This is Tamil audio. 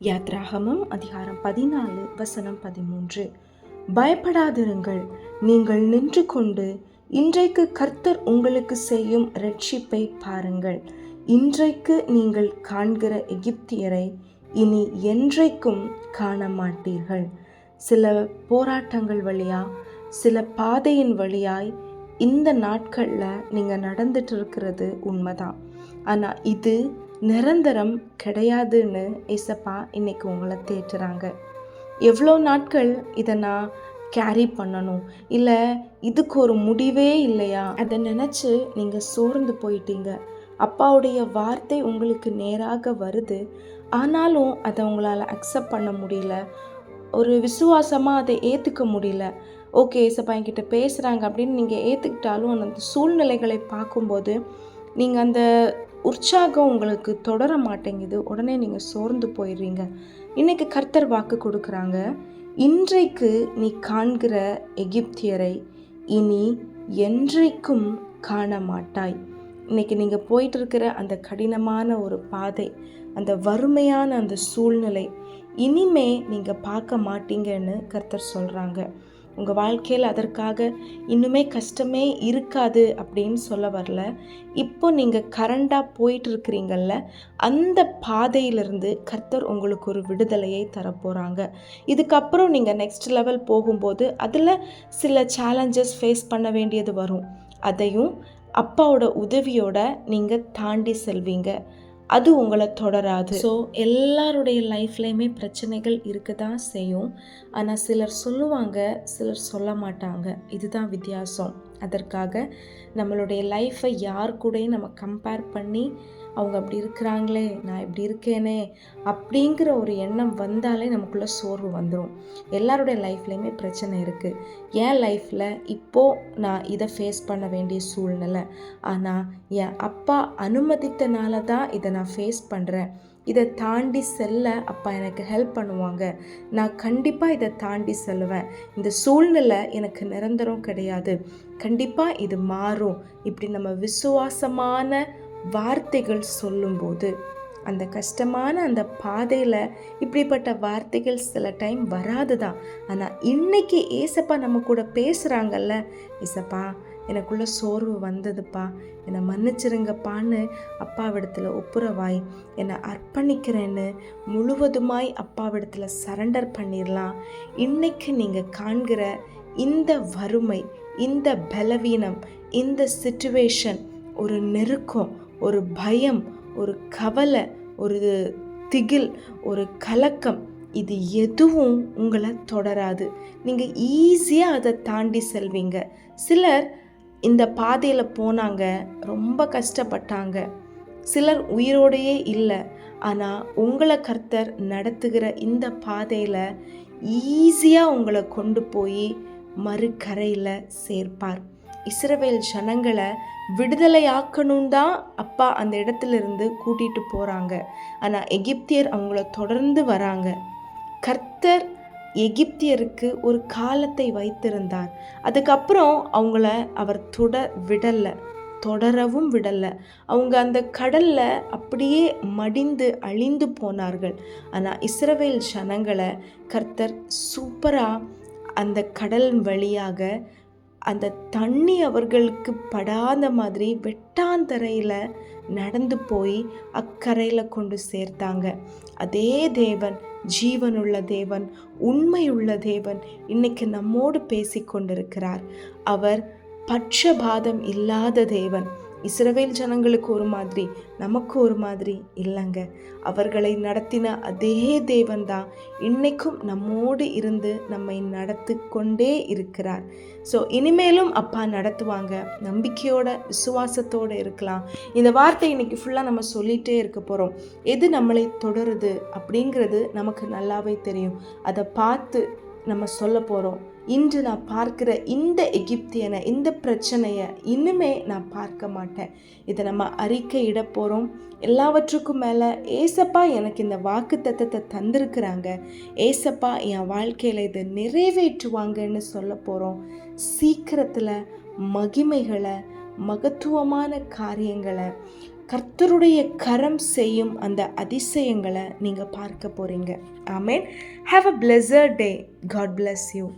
யாத்ராகமம் அதிகாரம் பதினாலு வசனம் பதிமூன்று. பயப்படாதிருங்கள் நீங்கள் நின்று கொண்டு இன்றைக்கு கர்த்தர் உங்களுக்கு செய்யும் ரட்சிப்பை பாருங்கள். இன்றைக்கு நீங்கள் காண்கிற எகிப்தியரை இனி என்றைக்கும் காண மாட்டீர்கள் சில போராட்டங்கள் வழியா சில பாதையின் வழியாய் இந்த நாட்களில் நீங்கள் நடந்துட்டு இருக்கிறது உண்மைதான். ஆனால் இது நிரந்தரம் கிடையாதுன்னு ஏசப்பா இன்னைக்கு உங்களை தேற்றுறாங்க. எவ்வளோ நாட்கள் இதை நான் கேரி பண்ணணும்? இல்லை இதுக்கு ஒரு முடிவே இல்லையா? அதை நினச்சி நீங்கள் சோர்ந்து போயிட்டீங்க. அப்பாவுடைய வார்த்தை உங்களுக்கு நேராக வருது. ஆனாலும் அதை உங்களால் அக்செப்ட் பண்ண முடியல. ஒரு விசுவாசமாக அதை ஏற்றுக்க முடியல. ஓகே ஏசப்பா என்கிட்ட பேசுகிறாங்க அப்படின்னு நீங்கள் ஏற்றுக்கிட்டாலும் அந்த சூழ்நிலைகளை பார்க்கும்போது நீங்கள் அந்த உற்சாகம் உங்களுக்கு தொடர மாட்டேங்குது. உடனே நீங்கள் சோர்ந்து போயிடுறீங்க. இன்னைக்கு கர்த்தர் வாக்கு கொடுக்குறாங்க. இன்றைக்கு நீ காண்கிற எகிப்தியரை இனி என்றைக்கும் காண மாட்டாய் இன்றைக்கி நீங்கள் போயிட்டு இருக்கிற அந்த கடினமான ஒரு பாதை அந்த வறுமையான அந்த சூழ்நிலை இனிமே நீங்கள் பார்க்க மாட்டீங்கன்னு கர்த்தர் சொல்கிறாங்க உங்கள் வாழ்க்கையில் அதற்காக இன்னுமே கஷ்டமே இருக்காது அப்படின்னு சொல்ல வரல. இப்போ நீங்கள் கரண்டாக போயிட்டு இருக்கிறீங்கல்ல அந்த பாதையிலிருந்து கர்த்தர் உங்களுக்கு ஒரு விடுதலையை தரப்போகிறாங்க இதுக்கப்புறம் நீங்கள் நெக்ஸ்ட் லெவல் போகும்போது அதில் சில சேலஞ்சஸ் ஃபேஸ் பண்ண வேண்டியது வரும். அதையும் அப்பாவோட உதவியோட நீங்கள் தாண்டி செல்வீங்க. அது உங்களை தொடராது. ஸோ எல்லாருடைய லைஃப்லேயுமே பிரச்சனைகள் இருக்க தான் செய்யும். ஆனால் சிலர் சொல்லுவாங்க சிலர் சொல்ல மாட்டாங்க. இதுதான் வித்தியாசம். அதற்காக நம்மளுடைய லைஃப்பை யார் கூடயும் நம்ம கம்பேர் பண்ணி அவங்க அப்படி இருக்கிறாங்களே நான் இப்படி இருக்கேனே அப்படிங்கிற ஒரு எண்ணம் வந்தாலே நமக்குள்ளே சோர்வு வந்துடும் எல்லாருடைய லைஃப்லேயுமே பிரச்சனை இருக்குது என் லைஃப்பில் இப்போது நான் இதை ஃபேஸ் பண்ண வேண்டிய சூழ்நிலை. ஆனால் என் அப்பா அனுமதித்தனால தான் இதை நான் ஃபேஸ் பண்ணுறேன் இதை தாண்டி செல்ல அப்பா எனக்கு ஹெல்ப் பண்ணுவாங்க. நான் கண்டிப்பாக இதை தாண்டி செல்லுவேன். இந்த சூழ்நிலை எனக்கு நிரந்தரம் கிடையாது. கண்டிப்பாக இது மாறும். இப்படி நம்ம விசுவாசமான வார்த்தைகள் சொல்லும்போது அந்த கஷ்டமான அந்த பாதையில் இப்படிப்பட்ட வார்த்தைகள் சில டைம் வராது தான் ஆனால் இன்றைக்கி ஏசப்பா நம்ம கூட பேசுகிறாங்கல்ல ஏசப்பா எனக்குள்ளே சோர்வு வந்ததுப்பா. என்னை மன்னிச்சிருங்கப்பான்னு அப்பாவிடத்தில் ஒப்புரவாய். என்னை அர்ப்பணிக்கிறேன்னு முழுவதுமாய் அப்பாவிடத்தில் சரண்டர் பண்ணிடலாம் இன்னைக்கு நீங்கள் காண்கிற இந்த வறுமை இந்த பலவீனம் இந்த சுச்சுவேஷன் ஒரு நெருக்கம் ஒரு பயம் ஒரு கவலை ஒரு திகில் ஒரு கலக்கம் இது எதுவும் உங்களை தொடராது. நீங்கள் ஈஸியாக அதை தாண்டி செல்வீங்க. சிலர் இந்த பாதையில் போனாங்க. ரொம்ப கஷ்டப்பட்டாங்க. சிலர் உயிரோடையே இல்லை. ஆனால் உங்களை கர்த்தர் நடத்துகிற இந்த பாதையில் ஈஸியாக உங்களை கொண்டு போய் மறுக்கரையில் சேர்ப்பார். இஸ்ரவேல் ஜனங்களை விடுதலையாக்கணும் தான் அப்பா அந்த இடத்துல இருந்து கூட்டிகிட்டு போகிறாங்க ஆனால் எகிப்தியர் அவங்கள தொடர்ந்து வராங்க. கர்த்தர் எகிப்தியருக்கு ஒரு காலத்தை வைத்திருந்தார். அதுக்கப்புறம் அவங்கள அவர் தொட விடலை தொடரவும் விடலை. அவங்க அந்த கடலில் அப்படியே மடிந்து அழிந்து போனார்கள். ஆனால் இஸ்ரவேல் ஜனங்களை கர்த்தர் சூப்பராக அந்த கடல் வழியாக அந்த தண்ணி அவர்களுக்கு படாத மாதிரி வெட்டாந்தரையில் நடந்து போய் அக்கறையில் கொண்டு சேர்த்தாங்க. அதே தேவன் ஜீவனுள்ள தேவன் உண்மையுள்ள தேவன் இன்னைக்கு நம்மோடு பேசி கொண்டிருக்கிறார் அவர் பட்சபாதம் இல்லாத தேவன். இஸ்ரவேல் ஜனங்களுக்கு ஒரு மாதிரி நமக்கு ஒரு மாதிரி இல்லைங்க. அவர்களை நடத்தின அதே தேவன்தான் இன்னைக்கும் நம்மோடு இருந்து நம்மை நடத்து கொண்டே இருக்கிறார். ஸோ இனிமேலும் அப்பா நடத்துவாங்க. நம்பிக்கையோட விசுவாசத்தோடு இருக்கலாம். இந்த வார்த்தை இன்னைக்கு ஃபுல்லாக நம்ம சொல்லிகிட்டே இருக்க போகிறோம் எது நம்மளை தொடருது அப்படிங்கிறது நமக்கு நல்லாவே தெரியும். அதை பார்த்து நம்ம சொல்ல போகிறோம் இன்று நான் பார்க்கிற இந்த எகிப்தியனை இந்த பிரச்சனையை இன்னுமே நான் பார்க்க மாட்டேன். இதை நம்ம அறிக்கையிட போகிறோம் எல்லாவற்றுக்கும் மேலே ஏசப்பா எனக்கு இந்த வாக்கு தத்தத்தை தந்திருக்கிறாங்க. ஏசப்பா என் வாழ்க்கையில் இதை நிறைவேற்றுவாங்கன்னு சொல்ல போகிறோம் சீக்கிரத்தில் மகிமைகளை மகத்துவமான காரியங்களை கர்த்தருடைய கரம் செய்யும் அந்த அதிசயங்களை நீங்கள் பார்க்க போகிறீங்க amen. Have a pleasure day God bless you